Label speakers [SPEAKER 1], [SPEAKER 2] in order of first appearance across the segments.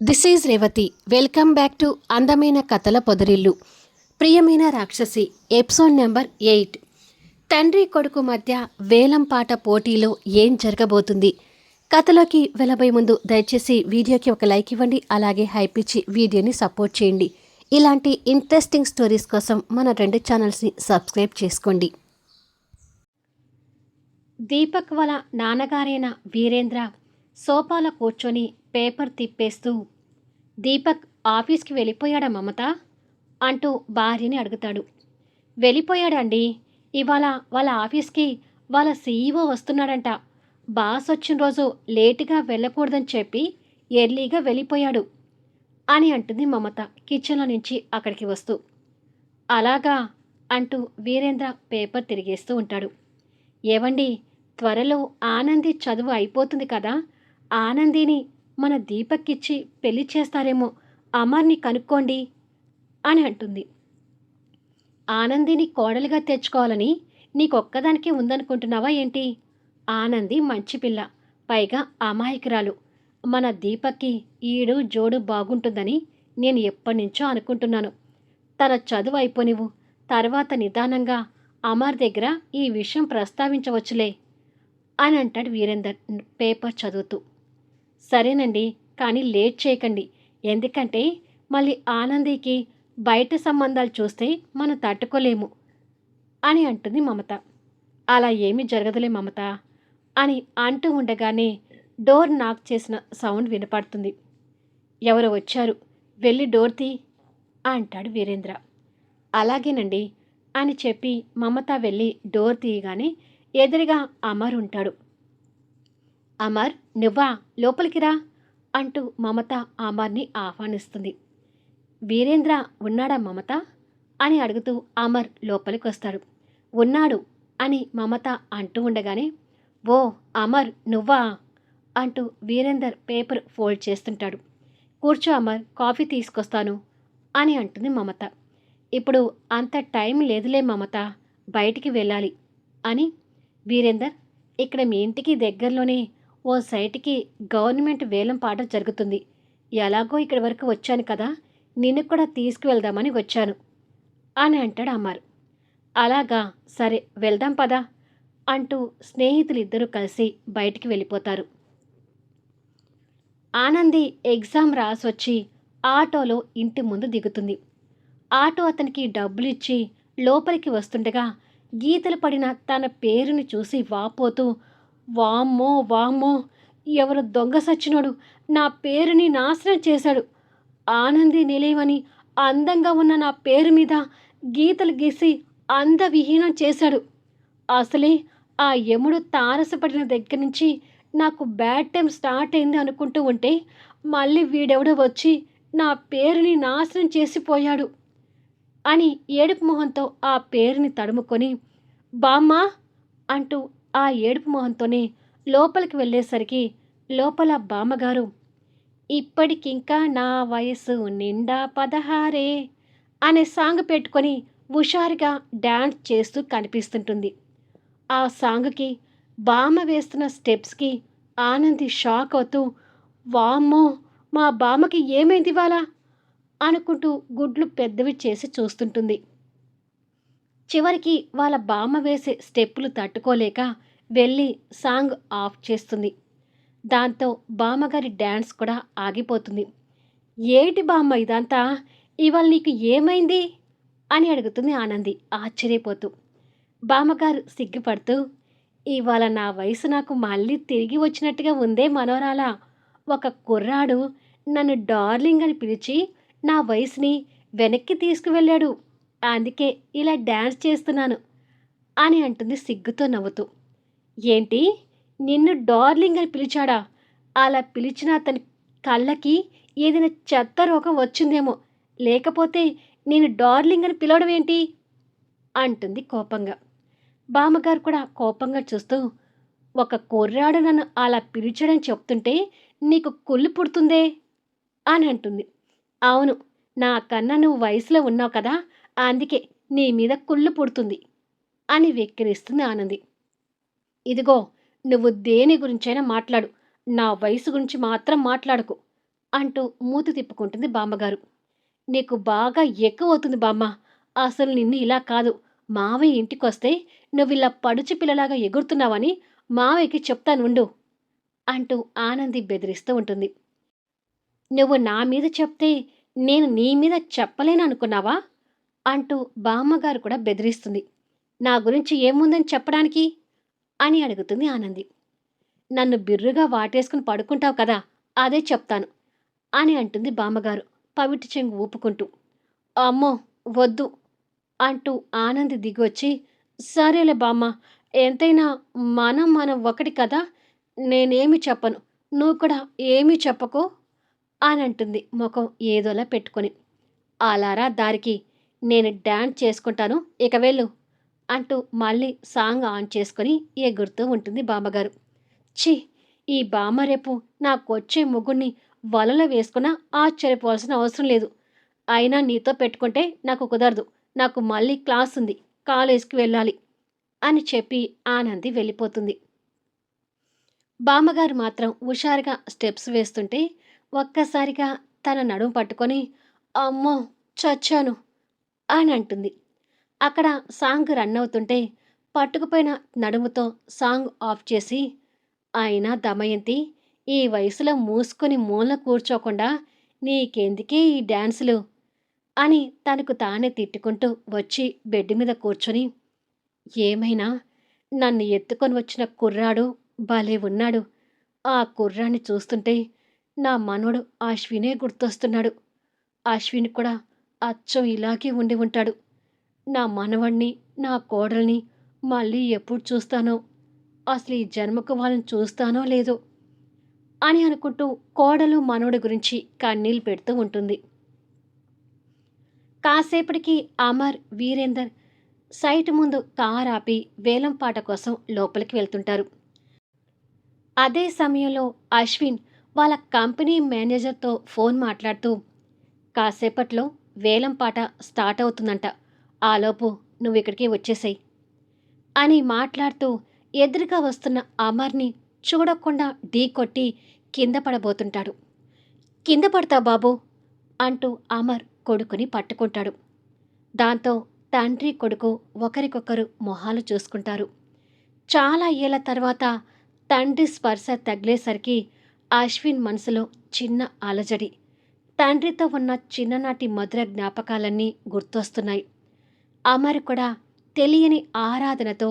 [SPEAKER 1] This is Revathi welcome back to అందమైన కథల పొదరిల్లు ప్రియమైన రాక్షసి ఎపిసోడ్ నెంబర్ ఎయిట్ తండ్రి కొడుకు మధ్య వేలం పాట పోటీలో ఏం జరగబోతుంది? కథలోకి వెళ్ళబోయే ముందు దయచేసి వీడియోకి ఒక లైక్ ఇవ్వండి అలాగే హైప్ ఇచ్చి వీడియోని సపోర్ట్ చేయండి. ఇలాంటి ఇంట్రెస్టింగ్ స్టోరీస్ కోసం మన రెండు ఛానల్స్ని సబ్స్క్రైబ్ చేసుకోండి. దీపక్ వల నాన్నగారైన వీరేంద్ర సోఫాలో కూర్చొని పేపర్ తిప్పేస్తూ దీపక్ ఆఫీస్కి వెళ్ళిపోయాడా మమత? అంటూ భార్యని అడుగుతాడు. వెళ్ళిపోయాడండి. ఇవాళ వాళ్ళ ఆఫీస్కి వాళ్ళ సీఈఓ వస్తున్నాడంట. బాస్ వచ్చిన రోజు లేటుగా వెళ్ళకూడదని చెప్పి ఎర్లీగా వెళ్ళిపోయాడు అని అంటుంది మమత కిచెన్లో నుంచి అక్కడికి వస్తూ. అలాగా అంటూ వీరేంద్ర పేపర్ తిరిగేస్తూ ఉంటాడు. ఏవండి త్వరలో ఆనంది చదువు అయిపోతుంది కదా ఆనందిని మన దీపక్కిచ్చి పెళ్ళి చేస్తారేమో అమర్ని కనుక్కోండి అని అంటుంది. ఆనందిని కోడలిగా తెచ్చుకోవాలని నీకొక్కదానికే ఉందనుకుంటున్నావా ఏంటి? ఆనంది మంచి పిల్ల పైగా అమాయకురాలు. మన దీపక్కి ఈడు జోడు బాగుంటుందని నేను ఎప్పటి నుంచో అనుకుంటున్నాను. తన చదువు అయిపోనివు తర్వాత నిదానంగా అమర్ దగ్గర ఈ విషయం ప్రస్తావించవచ్చులే అని అంటాడు వీరేందర్ పేపర్ చదువుతూ. సరేనండి కానీ లేట్ చేయకండి. ఎందుకంటే మళ్ళీ ఆనందికి బయట సంబంధాలు చూస్తే మనం తట్టుకోలేము అని అంటుంది మమత. అలా ఏమీ జరగదులే మమత అని అంటూ ఉండగానే డోర్ నాక్ చేసిన సౌండ్ వినపడుతుంది. ఎవరు వచ్చారు వెళ్ళి డోర్ తీ అంటాడు వీరేంద్ర. అలాగేనండి అని చెప్పి మమత వెళ్ళి డోర్ తీయగానే ఎదురుగా అమర్ ఉంటాడు. అమర్ నువ్వా? లోపలికి రా అంటూ మమత అమర్ని ఆహ్వానిస్తుంది. వీరేంద్ర ఉన్నాడా మమత? అని అడుగుతూ అమర్ లోపలికి వస్తాడు ఉన్నాడు అని మమత అంటూ ఉండగానే ఓ అమర్ నువ్వా? అంటూ వీరేందర్ పేపర్ ఫోల్డ్ చేస్తుంటాడు. కూర్చో అమర్ కాఫీ తీసుకొస్తాను అని అంటుంది మమత. ఇప్పుడు అంత టైం లేదులే మమత బయటికి వెళ్ళాలి అని వీరేందర్ ఇక్కడ మీ ఇంటికి దగ్గరలోనే ఓ సైట్కి గవర్నమెంట్ వేలం పాట జరుగుతుంది. ఎలాగో ఇక్కడి వరకు వచ్చాను కదా నిన్ను కూడా తీసుకువెళ్దామని వచ్చాను అని అంటాడు అమ్మారు. అలాగా సరే వెళ్దాం పదా అంటూ స్నేహితులిద్దరూ కలిసి బయటికి వెళ్ళిపోతారు. ఆనంది ఎగ్జామ్ రాసొచ్చి ఆటోలో ఇంటి ముందు దిగుతుంది. ఆటో అతనికి డబ్బులు ఇచ్చి లోపలికి వస్తుండగా గీతలు పడిన తన పేరుని చూసి వాపోతూ వామ్మో వామ్మో ఎవరు దొంగ సచ్చినోడు నా పేరుని నాశనం చేశాడు. ఆనంది నిలయమని అందంగా ఉన్న నా పేరు మీద గీతలు గీసి అందవిహీనం చేశాడు. అసలే ఆ యముడు తారసపడిన దగ్గర నుంచి నాకు బ్యాడ్ టైం స్టార్ట్ అయింది అనుకుంటూ ఉంటే మళ్ళీ వీడెవడో వచ్చి నా పేరుని నాశనం చేసిపోయాడు అని ఏడుపు మొహంతో ఆ పేరుని తడుముకొని బామ్మా అంటూ ఆ ఏడుపు మొహంతోనే లోపలికి వెళ్ళేసరికి లోపల బామ్మగారు ఇప్పటికింకా నా వయసు నిండా పదహారే అనే సాంగ్ పెట్టుకొని హుషారుగా డ్యాన్స్ చేస్తూ కనిపిస్తుంటుంది. ఆ సాంగ్కి బామ్మ వేస్తున్న స్టెప్స్కి ఆనంది షాక్ అవుతూ వామ్మో మా బామ్మకి ఏమైంది ఇవాళ? అనుకుంటూ గుడ్లు పెద్దవి చేసి చూస్తుంటుంది. చివరికి వాళ్ళ బామ్మ వేసే స్టెప్పులు తట్టుకోలేక వెళ్ళి సాంగ్ ఆఫ్ చేస్తుంది. దాంతో బామ్మగారి డ్యాన్స్ కూడా ఆగిపోతుంది. ఏటి బామ్మ ఇదంతా? ఇవాళ నీకు ఏమైంది? అని అడుగుతుంది ఆనంది ఆశ్చర్యపోతూ. బామ్మగారు సిగ్గుపడుతూ ఇవాళ నా వయసు నాకు మళ్ళీ తిరిగి వచ్చినట్టుగా ఉందే మనోరాల. ఒక కుర్రాడు నన్ను డార్లింగ్ అని పిలిచి నా వయసుని వెనక్కి తీసుకువెళ్ళాడు. అందుకే ఇలా డ్యాన్స్ చేస్తున్నాను అని అంటుంది సిగ్గుతో నవ్వుతూ. ఏంటి? నిన్ను డార్లింగ్ అని పిలిచాడా? అలా పిలిచిన అతని కళ్ళకి ఏదైనా చెత్త రోగం వచ్చిందేమో. లేకపోతే నేను డార్లింగ్ అని పిలవడం ఏంటి? అంటుంది కోపంగా. బామ్మగారు కూడా కోపంగా చూస్తూ ఒక కుర్రాడు నన్ను అలా పిలిచడం చెప్తుంటే నీకు కుళ్ళు పుడుతుందే అని అంటుంది. అవును నా కన్నా నువ్వు వయసులో ఉన్నావు కదా అందుకే నీ మీద కుళ్ళు పుడుతుంది అని వెక్కిరిస్తుంది ఆనంది. ఇదిగో నువ్వు దేని గురించైనా మాట్లాడు. నా వయసు గురించి మాత్రం మాట్లాడకు అంటూ మూతి తిప్పుకుంటుంది బామ్మగారు. నీకు బాగా ఎక్కువ అవుతుంది బామ్మ. అసలు నిన్ను ఇలా కాదు. మావయ్య ఇంటికొస్తే నువ్వు ఇలా పడుచు పిల్లలాగా ఎగురుతున్నావని మావయ్యకి చెప్తానుండు అంటూ ఆనంది బెదిరిస్తూ ఉంటుంది. నువ్వు నా మీద చెప్తే నేను నీ మీద చెప్పలేను అనుకున్నావా అంటూ బామ్మగారు కూడా బెదిరిస్తుంది. నా గురించి ఏముందని చెప్పడానికి? అని అడుగుతుంది ఆనంది. నన్ను బిర్రుగా వాటేసుకుని పడుకుంటావు కదా అదే చెప్తాను అని అంటుంది బామ్మగారు పవిటి చెంగు ఊపుకుంటూ. అమ్మో వద్దు అంటూ ఆనంది దిగొచ్చి సరేలే బామ్మ ఎంతైనా మనం మనం ఒకటి కదా నేనేమి చెప్పను నువ్వు కూడా ఏమీ చెప్పకు అని అంటుంది ముఖం ఏదోలా పెట్టుకొని. అలారా దారికి నేను డ్యాన్స్ చేసుకుంటాను ఇక వెళ్ళు అంటూ మళ్ళీ సాంగ్ ఆన్ చేసుకొని ఎగురుతూ ఉంటుంది బామ్మగారు. ఛీ ఈ బామ్మ రేపు నాకొచ్చే ముగ్గురిని వలలో వేసుకున్నా ఆశ్చర్యపోవాల్సిన అవసరం లేదు. అయినా నీతో పెట్టుకుంటే నాకు కుదరదు. నాకు మళ్ళీ క్లాస్ ఉంది. కాలేజ్కి వెళ్ళాలి అని చెప్పి ఆనంది వెళ్ళిపోతుంది. బామ్మగారు మాత్రం హుషారుగా స్టెప్స్ వేస్తుంటే ఒక్కసారిగా తన నడుము పట్టుకొని అమ్మో చచ్చాను. అని అంటుంది అక్కడ సాంగ్ రన్ అవుతుంటే పట్టుకుపోయిన నడుముతో సాంగ్ ఆఫ్ చేసి అయినా దమయంతి ఈ వయసులో మూసుకొని మూల కూర్చోకుండా నీకెందుకే ఈ డ్యాన్సులు అని తనకు తానే తిట్టుకుంటూ వచ్చి బెడ్ మీద కూర్చొని ఏమైనా? నన్ను ఎత్తుకొని వచ్చిన కుర్రాడు భలే ఉన్నాడు. ఆ కుర్రాన్ని చూస్తుంటే నా మనవడు అశ్వినే గుర్తొస్తున్నాడు. అశ్విన్ కూడా అచ్చం ఇలాగే ఉండి ఉంటాడు. నా మనవణ్ణి నా కోడల్ని మళ్ళీ ఎప్పుడు చూస్తానో? అసలు ఈ జన్మకు వాళ్ళని చూస్తానో లేదో? అని అనుకుంటూ కోడలు మనవడి గురించి కన్నీళ్ళు పెడుతూ ఉంటుంది. కాసేపటికి అమర్ వీరేందర్ సైట్ ముందు కార్ ఆపి వేలం పాట కోసం లోపలికి వెళ్తుంటారు. అదే సమయంలో అశ్విన్ వాళ్ళ కంపెనీ మేనేజర్తో ఫోన్ మాట్లాడుతూ కాసేపట్లో వేలం పాట స్టార్ట్ అవుతుందంట. ఆలోపు నువ్వు ఇక్కడికి వచ్చేసాయి అని మాట్లాడుతూ ఎదురుగా వస్తున్న అమర్ని చూడకుండా ఢీ కొట్టి కింద పడబోతుంటాడు. కింద పడతా బాబు అంటూ అమర్ కొడుకుని పట్టుకుంటాడు. దాంతో తండ్రి కొడుకు ఒకరికొకరు మొహాలు చూసుకుంటారు. చాలా ఏళ్ళ తర్వాత తండ్రి స్పర్శ తగిలేసరికి అశ్విన్ మనసులో చిన్న అలజడి. తండ్రితో ఉన్న చిన్ననాటి మధుర జ్ఞాపకాలన్నీ గుర్తొస్తున్నాయి. అమర్ కూడా తెలియని ఆరాధనతో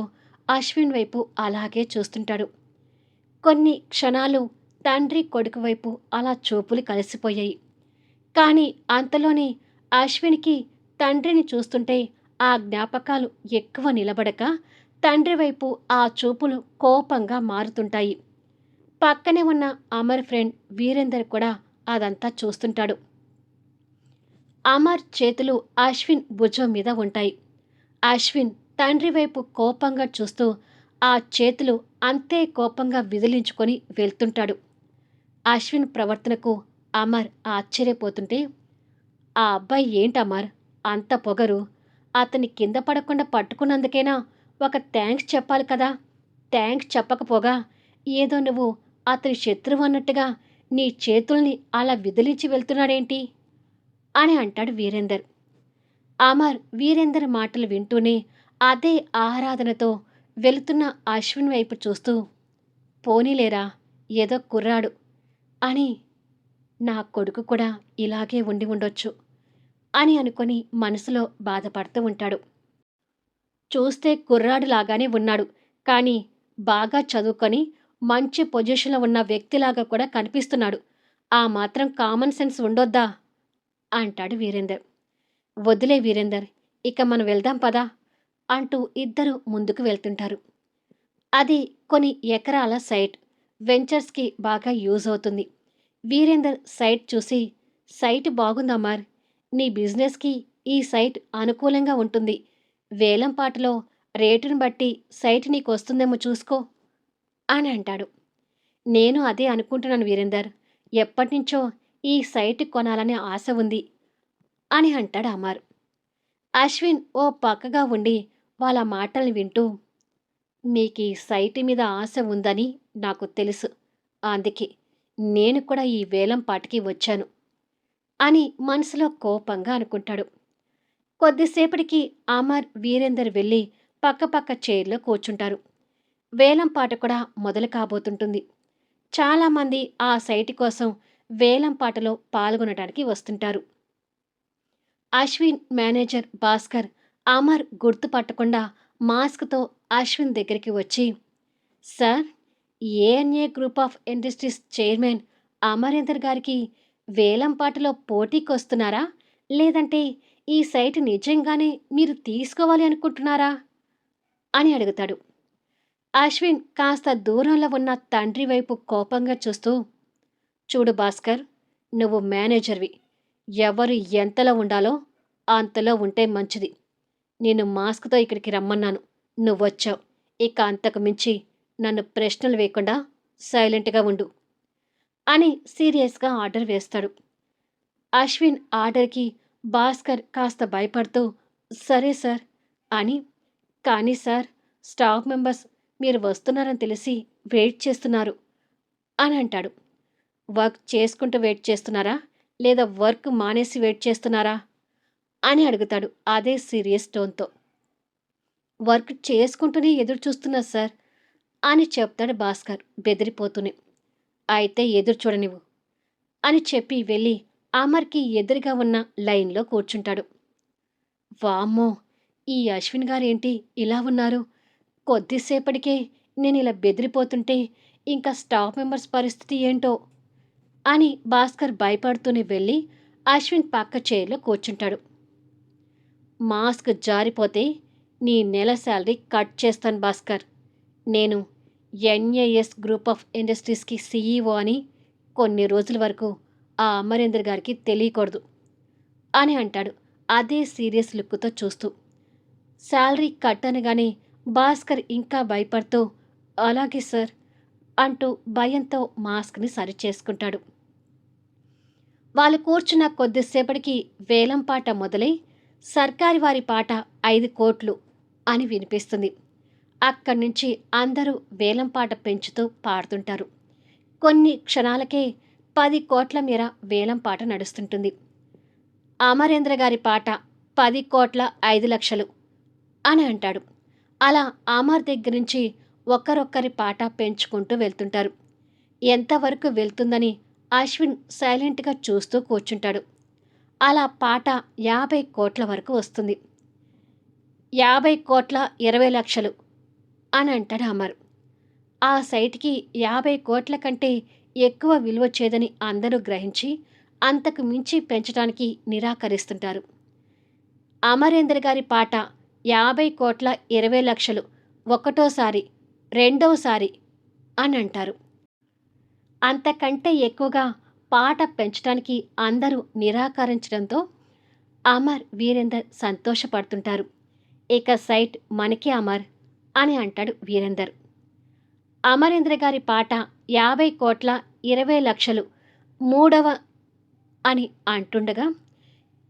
[SPEAKER 1] అశ్విన్ వైపు అలాగే చూస్తుంటాడు. కొన్ని క్షణాలు తండ్రి కొడుకు వైపు అలా చూపులు కలిసిపోయాయి. కానీ అంతలోనే అశ్విన్కి తండ్రిని చూస్తుంటే ఆ జ్ఞాపకాలు ఎక్కువ నిలబడక తండ్రి వైపు ఆ చూపులు కోపంగా మారుతుంటాయి. పక్కనే ఉన్న అమర్ ఫ్రెండ్ వీరేందర్ కూడా అదంతా చూస్తుంటాడు. అమర్ చేతులు అశ్విన్ భుజం మీద ఉంటాయి. అశ్విన్ తండ్రి వైపు కోపంగా చూస్తూ ఆ చేతులు అంతే కోపంగా విదిలించుకొని వెళ్తుంటాడు. అశ్విన్ ప్రవర్తనకు అమర్ ఆశ్చర్యపోతుంటే ఆ అబ్బాయి ఏంటి అమర్? అంత పొగరు. అతని కింద పడకుండా పట్టుకున్నందుకైనా ఒక థ్యాంక్స్ చెప్పాలి కదా? థ్యాంక్స్ చెప్పకపోగా ఏదో నువ్వు అతని శత్రువు అన్నట్టుగా నీ చేతుల్ని అలా విదిలించి వెళ్తున్నాడేంటి? అని అంటాడు వీరేందర్. అమర్ వీరేందర్ మాటలు వింటూనే అదే ఆరాధనతో వెళుతున్న అశ్విన్ వైపు చూస్తూ పోనీలేరా ఏదో కుర్రాడు అని నా కొడుకు కూడా ఇలాగే ఉండి ఉండొచ్చు అని అనుకొని మనసులో బాధపడుతూ ఉంటాడు. చూస్తే కుర్రాడు లాగానే ఉన్నాడు కానీ బాగా చదువుకొని మంచి పొజిషన్లో ఉన్న వ్యక్తిలాగా కూడా కనిపిస్తున్నాడు. ఆ మాత్రం కామన్ సెన్స్ ఉండొద్దా? అంటాడు వీరేందర్. వదిలే వీరేందర్ ఇక మనం వెళ్దాం పదా? అంటూ ఇద్దరు ముందుకు వెళ్తుంటారు. అది కొన్ని ఎకరాల సైట్. వెంచర్స్కి బాగా యూజ్ అవుతుంది. వీరేందర్ సైట్ చూసి సైట్ బాగుందమ్మార్ నీ బిజినెస్కి ఈ సైట్ అనుకూలంగా ఉంటుంది. వేలంపాటలో రేటును బట్టి సైట్ నీకు వస్తుందేమో చూసుకో. అని అంటాడు. నేను అదే అనుకుంటున్నాను వీరేందర్. ఎప్పటినుంచో ఈ సైట్ కొనాలనే ఆశ ఉంది అని అంటాడు అమర్. అశ్విన్ ఓ పక్కగా ఉండి వాళ్ళ మాటల్ని వింటూ మీకు ఈ సైట్ మీద ఆశ ఉందని నాకు తెలుసు. అందుకే నేను కూడా ఈ వేలం పాటికి వచ్చాను అని మనసులో కోపంగా అనుకుంటాడు. కొద్దిసేపటికి అమర్ వీరేందర్ వెళ్ళి పక్కపక్క చైర్లో కూర్చుంటారు. వేలం పాట కూడా మొదలు కాబోతుంటుంది. చాలామంది ఆ సైట్ కోసం వేలం పాటలో పాల్గొనడానికి వస్తుంటారు. అశ్విన్ మేనేజర్ భాస్కర్ అమర్ గుర్తుపట్టకుండా మాస్క్తో అశ్విన్ దగ్గరికి వచ్చి sir ANA group of industries chairman Amarender గారికి వేలం పాటలో పోటీకి వస్తున్నారా లేదంటే ఈ సైట్ నిజంగానే మీరు తీసుకోవాలి అనుకుంటున్నారా? అని అడుగుతాడు. అశ్విన్ కాస్త దూరంలో ఉన్న తండ్రి వైపు కోపంగా చూస్తూ చూడు భాస్కర్ నువ్వు మేనేజర్వి. ఎవరు ఎంతలో ఉండాలో అంతలో ఉంటే మంచిది. నేను మాస్క్తో ఇక్కడికి రమ్మన్నాను. నువ్వు వచ్చావు ఇక అంతకు మించి నన్ను ప్రశ్నలు వేయకుండా సైలెంట్గా ఉండు అని సీరియస్గా ఆర్డర్ వేస్తాడు. అశ్విన్ ఆర్డర్కి భాస్కర్ కాస్త భయపడుతూ సరే సార్ అని కానీ సార్ స్టాఫ్ మెంబర్స్ మీరు వస్తున్నారని తెలిసి వెయిట్ చేస్తున్నారు అని అంటాడు. వర్క్ చేసుకుంటూ వెయిట్ చేస్తున్నారా? లేదా వర్క్ మానేసి వెయిట్ చేస్తున్నారా? అని అడుగుతాడు అదే సీరియస్ టోన్తో. వర్క్ చేసుకుంటూనే ఎదురు చూస్తున్నా సార్ అని చెప్తాడు భాస్కర్ బెదిరిపోతూనే. అయితే ఎదురు చూడనివ్వు అని చెప్పి వెళ్ళి అమర్కి ఎదురుగా ఉన్న లైన్లో కూర్చుంటాడు. వామ్మో ఈ అశ్విన్ గారేంటి ఇలా ఉన్నారు? కొద్దిసేపటికే నేను ఇలా బెదిరిపోతుంటే ఇంకా స్టాఫ్ మెంబర్స్ పరిస్థితి ఏంటో అని భాస్కర్ భయపడుతూనే వెళ్ళి అశ్విన్ పక్క చైర్లో కూర్చుంటాడు. మాస్క్ జారిపోతే నీ నెల శాలరీ కట్ చేస్తాను భాస్కర్. నేను ఎన్ఏఎస్ గ్రూప్ ఆఫ్ ఇండస్ట్రీస్కి సీఈఓ అని కొన్ని రోజుల వరకు ఆ అమరేందర్ గారికి తెలియకూడదు అని అంటాడు అదే సీరియస్ లుక్తో చూస్తూ. శాలరీ కట్ అనగానే భాస్కర్ ఇంకా భయపడుతూ అలాగే సార్ అంటూ భయంతో మాస్క్ని సరిచేసుకుంటాడు. వాళ్ళు కూర్చున్న కొద్దిసేపటికి వేలం పాట మొదలై సర్కారి వారి పాట ఐదు కోట్లు అని వినిపిస్తుంది. అక్కడి నుంచి అందరూ వేలం పాట పెంచుతూ పాడుతుంటారు. కొన్ని క్షణాలకే పది కోట్ల మేర వేలం పాట నడుస్తుంటుంది. అమరేంద్ర గారి పాట పది కోట్ల ఐదు లక్షలు అని అంటాడు. అలా అమర్ దగ్గర నుంచి ఒక్కరొక్కరి పాట పెంచుకుంటూ వెళ్తుంటారు. ఎంతవరకు వెళ్తుందని అశ్విన్ సైలెంట్గా చూస్తూ కూర్చుంటాడు. అలా పాట యాభై కోట్ల వరకు వస్తుంది. యాభై కోట్ల ఇరవై లక్షలు అని అంటాడు అమర్. ఆ సైట్కి యాభై కోట్ల కంటే ఎక్కువ విలువచ్చేదని అందరూ గ్రహించి అంతకు మించి పెంచడానికి నిరాకరిస్తుంటారు. అమరేంద్ర గారి పాట యాభై కోట్ల ఇరవై లక్షలు ఒకటోసారి రెండవసారి అని అంటారు అంతకంటే ఎక్కువగా పాట పెంచడానికి అందరూ నిరాకరించడంతో అమర్ వీరేందర్ సంతోషపడుతుంటారు. ఇక సైట్ మనకి అమర్ అని అంటాడు వీరేందర్. అమరేంద్ర గారి పాట యాభై కోట్ల ఇరవై లక్షలు మూడవ అని అంటుండగా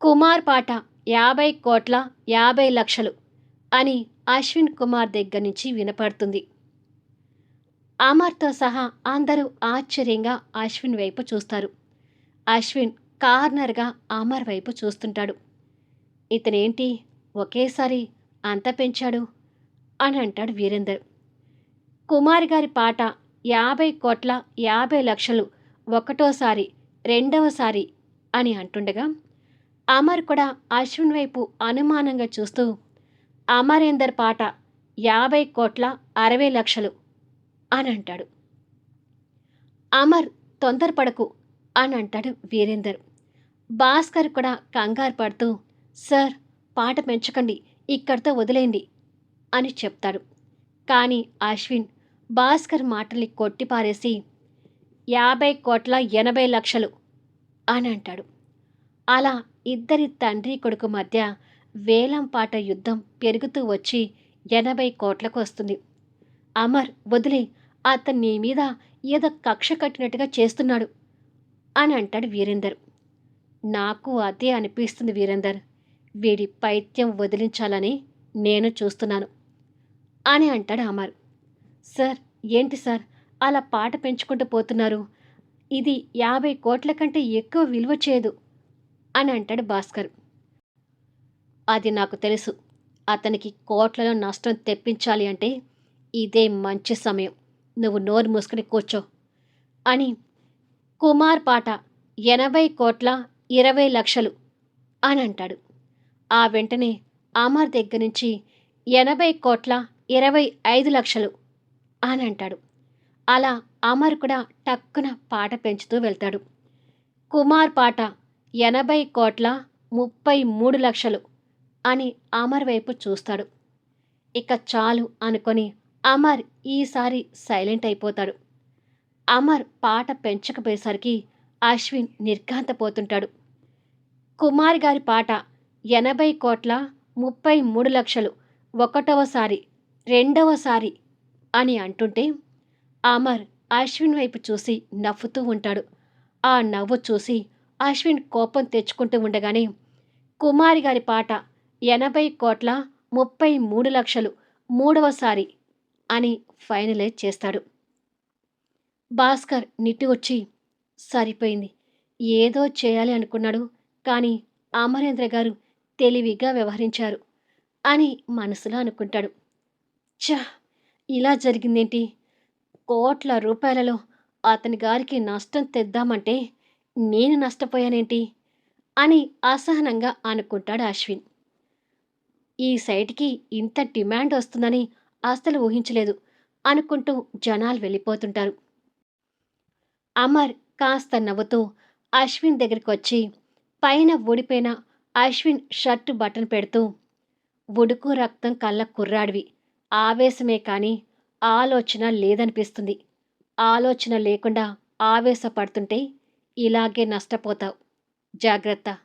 [SPEAKER 1] కుమార్ పాట యాభై కోట్ల యాభై లక్షలు అని అశ్విన్ కుమార్ దగ్గర నుంచి వినపడుతుంది. అమర్తో సహా అందరూ ఆశ్చర్యంగా అశ్విన్ వైపు చూస్తారు. అశ్విన్ కార్నర్గా అమర్ వైపు చూస్తుంటాడు. ఇతనేంటి? ఒకేసారి అంత పెంచాడు? అని అంటాడు వీరేందర్. కుమార్ గారి పాట యాభై కోట్ల యాభై లక్షలు ఒకటోసారి రెండవసారి అని అంటుండగా అమర్ కూడా అశ్విన్ వైపు అనుమానంగా చూస్తూ అమరేందర్ పాట యాభై కోట్ల అరవై లక్షలు అని అంటాడు అమర్ తొందరపడకు అని అంటాడు వీరేందర్. భాస్కర్ కూడా కంగారు పడుతూ సార్ పాట పెంచకండి ఇక్కడితో వదిలేయండి అని చెప్తాడు. కానీ అశ్విన్ భాస్కర్ మాటల్ని కొట్టిపారేసి యాభై కోట్ల ఎనభై లక్షలు అని అంటాడు. అలా ఇద్దరి తండ్రి కొడుకు మధ్య వేలంపాట యుద్ధం పెరుగుతూ వచ్చి ఎనభై కోట్లకు వస్తుంది. అమర్ వదిలే అతను నీ మీద ఏదో కక్ష కట్టినట్టుగా చేస్తున్నాడు అని అంటాడు వీరేందర్. నాకు అదే అనిపిస్తుంది వీరేందర్. వీడి పైత్యం వదిలించాలని నేను చూస్తున్నాను అని అంటాడు అమర్. సార్ ఏంటి సార్? అలా పాట పెంచుకుంటూ పోతున్నారు. ఇది యాభై కోట్ల కంటే ఎక్కువ విలువ చేయదు అని అంటాడు భాస్కర్. అది నాకు తెలుసు. అతనికి కోట్లలో నష్టం తెప్పించాలి అంటే ఇదే మంచి సమయం. నువ్వు నోరు మూసుకుని కూర్చో. అని కుమార్ పాట ఎనభై కోట్ల ఇరవై లక్షలు అని అంటాడు. ఆ వెంటనే అమర్ దగ్గర నుంచి ఎనభై కోట్ల ఇరవై ఐదు లక్షలు అని అంటాడు. అలా అమర్ కూడా టక్కున పాట పెంచుతూ వెళ్తాడు. కుమార్ పాట ఎనభై కోట్ల ముప్పై మూడు లక్షలు అని అమర్ వైపు చూస్తాడు. ఇక చాలు అనుకొని అమర్ ఈసారి సైలెంట్ అయిపోతాడు. అమర్ పాట పెంచకపోయేసరికి అశ్విన్ నిర్ఘాంతపోతుంటాడు. కుమార్ గారి పాట ఎనభై కోట్ల ముప్పై మూడు లక్షలు ఒకటవసారి రెండవసారి అని అంటుంటే అమర్ అశ్విన్ వైపు చూసి నవ్వుతూ ఉంటాడు. ఆ నవ్వు చూసి అశ్విన్ కోపం తెచ్చుకుంటూ ఉండగానే కుమారి గారి పాట ఎనభై కోట్ల ముప్పై మూడు లక్షలు మూడవసారి అని ఫైనలైజ్ చేస్తాడు. భాస్కర్ నిట్టు వచ్చి సరిపోయింది. ఏదో చేయాలి అనుకున్నాడు కానీ అమరేంద్ర గారు తెలివిగా వ్యవహరించారు అని మనసులో అనుకుంటాడు. చ ఇలా జరిగిందేంటి? కోట్ల రూపాయలలో అతని గారికి నష్టం తెద్దామంటే నేను నష్టపోయానేంటి? అని అసహనంగా అనుకుంటాడు అశ్విన్. ఈ సైట్కి ఇంత డిమాండ్ వస్తుందని అస్సలు ఊహించలేదు అనుకుంటూ జనాలు వెళ్ళిపోతుంటారు. అమర్ కాస్త నవ్వుతూ అశ్విన్ దగ్గరికి వచ్చి పైన ఊడిపోయిన అశ్విన్ షర్టు బటన్ పెడుతూ ఉడుకు రక్తం కళ్ళ కుర్రాడివి. ఆవేశమే కానీ ఆలోచన లేదనిపిస్తుంది. ఆలోచన లేకుండా ఆవేశపడుతుంటే ఇలాగే నష్టపోతావు. జాగ్రత్త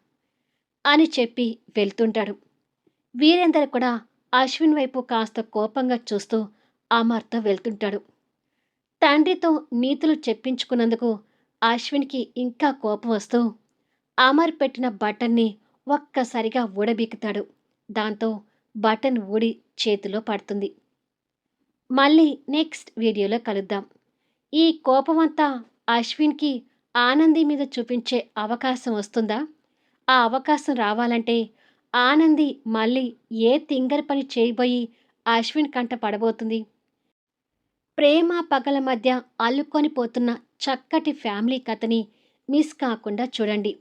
[SPEAKER 1] అని చెప్పి వెళ్తుంటాడు. వీరేందర్ కూడా అశ్విన్ వైపు కాస్త కోపంగా చూస్తూ అమర్తో వెళ్తుంటాడు. తండ్రితో నీతులు చెప్పించుకున్నందుకు అశ్విన్కి ఇంకా కోపం వస్తూ అమర్ పెట్టిన బటన్ని ఒక్కసారిగా ఊడబీకుతాడు. దాంతో బటన్ ఊడి చేతిలో పడుతుంది. మళ్ళీ నెక్స్ట్ వీడియోలో కలుద్దాం. ఈ కోపమంతా అశ్విన్కి ఆనంది మీద చూపించే అవకాశం వస్తుందా? ఆ అవకాశం రావాలంటే ఆనంది మళ్ళీ ఏ తింగర్ పని చేయబోయి అశ్విన్ కంట పడబోతుంది. ప్రేమ పగల మధ్య అల్లుకొని పోతున్న చక్కటి ఫ్యామిలీ కథని మిస్ కాకుండా చూడండి.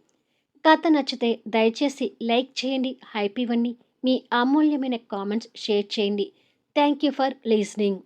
[SPEAKER 1] కథ నచ్చితే దయచేసి లైక్ చేయండి హైప్ ఇవ్వండి. మీ అమూల్యమైన కామెంట్స్ షేర్ చేయండి. Thank you for listening